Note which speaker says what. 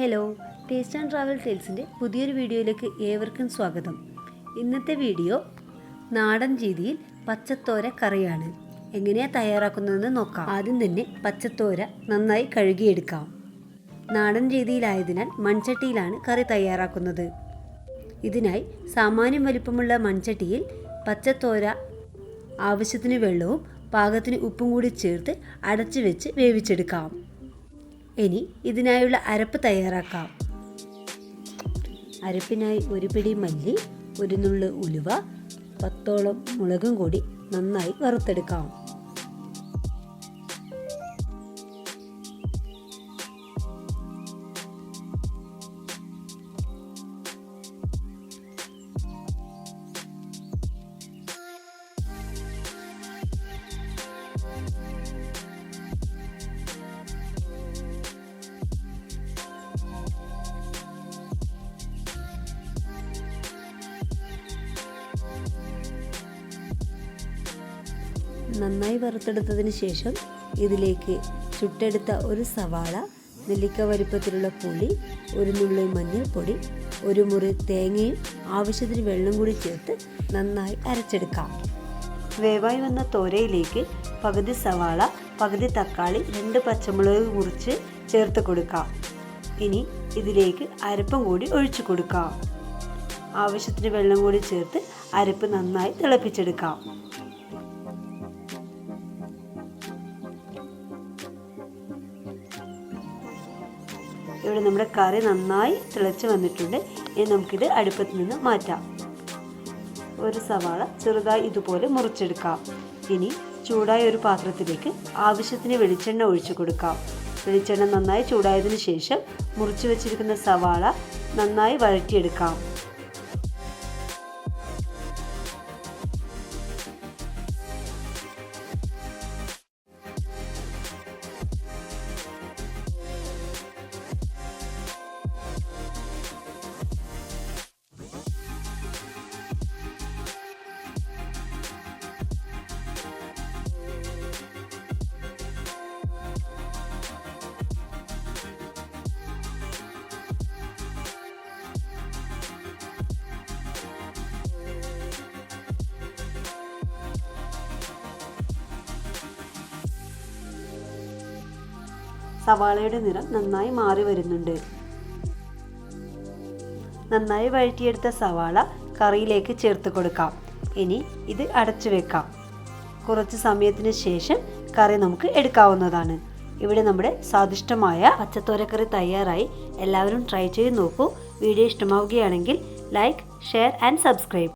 Speaker 1: Hello taste and travel ടേൽസിന്റെ പുതിയൊരു വീഡിയോയിലേക്ക് ഏവർക്കും സ്വാഗതം. ഇന്നത്തെ വീഡിയോ നാടൻ രീതിയിൽ പച്ചത്തോര കറിയാണ്. എങ്ങനെയാണ് തയ്യാറാക്കുന്നതെന്ന് നോക്കാം. ആദ്യം തന്നെ പച്ചത്തോര നന്നായി കഴുകിയെടുക്കാം. നാടൻ രീതിയിലായതിനാൽ മൺചട്ടിയിലാണ് കറി തയ്യാറാക്കുന്നത്. ഇതിനായി സാമാന്യം വലിപ്പമുള്ള മൺചട്ടിയിൽ പച്ചത്തോര ആവശ്യത്തിന് വെള്ളവും പാകത്തിന് ഉപ്പും കൂടി ചേർത്ത് അടച്ചു വെച്ച് വേവിച്ചെടുക്കാം. ഇനി ഇതിനായുള്ള അരപ്പ് തയ്യാറാക്കാം. അരപ്പിനായി ഒരു പിടി മല്ലി ഒരു നുള്ള് ഉലുവ പത്തോളം മുളകും കൂടി നന്നായി വറുത്തെടുക്കാം. നന്നായി വറുത്തെടുത്തതിന് ശേഷം ഇതിലേക്ക് ചുട്ടെടുത്ത ഒരു സവാള നെല്ലിക്ക വലുപ്പത്തിലുള്ള പുളി ഒരു നുള്ളി മഞ്ഞൾപ്പൊടി ഒരു മുറി തേങ്ങയും ആവശ്യത്തിന് വെള്ളം കൂടി ചേർത്ത് നന്നായി അരച്ചെടുക്കാം. വേവായി വന്ന തോരയിലേക്ക് പകുതി സവാള പകുതി തക്കാളി രണ്ട് പച്ചമുളക് മുറിച്ച് ചേർത്ത് കൊടുക്കാം. ഇനി ഇതിലേക്ക് അരപ്പും കൂടി ഒഴിച്ചു കൊടുക്കാം. ആവശ്യത്തിന് വെള്ളം കൂടി ചേർത്ത് അരപ്പ് നന്നായി തിളപ്പിച്ചെടുക്കാം. ഇവിടെ നമ്മുടെ കറി നന്നായി തിളച്ച് വന്നിട്ടുണ്ട്. ഇനി നമുക്കിത് അടുപ്പത്ത് നിന്ന് മാറ്റാം. ഒരു സവാള ചെറുതായി ഇതുപോലെ മുറിച്ചെടുക്കാം. ഇനി ചൂടായ ഒരു പാത്രത്തിലേക്ക് ആവശ്യത്തിന് വെളിച്ചെണ്ണ ഒഴിച്ചു കൊടുക്കാം. വെളിച്ചെണ്ണ നന്നായി ചൂടായതിനു ശേഷം മുറിച്ചു വെച്ചിരിക്കുന്ന സവാള നന്നായി വഴറ്റിയെടുക്കാം. സവാളയുടെ നിറം നന്നായി മാറി വരുന്നുണ്ട്. നന്നായി വഴറ്റിയെടുത്ത സവാള കറിയിലേക്ക് ചേർത്ത് കൊടുക്കാം. ഇനി ഇത് അടച്ചു വെക്കാം. കുറച്ച് സമയത്തിന് ശേഷം കറി നമുക്ക് എടുക്കാവുന്നതാണ്. ഇവിടെ നമ്മുടെ സ്വാദിഷ്ടമായ പച്ചത്തോരക്കറി തയ്യാറായി. എല്ലാവരും ട്രൈ ചെയ്ത് നോക്കൂ. വീഡിയോ ഇഷ്ടമാവുകയാണെങ്കിൽ ലൈക്ക് ഷെയർ ആൻഡ് സബ്സ്ക്രൈബ്.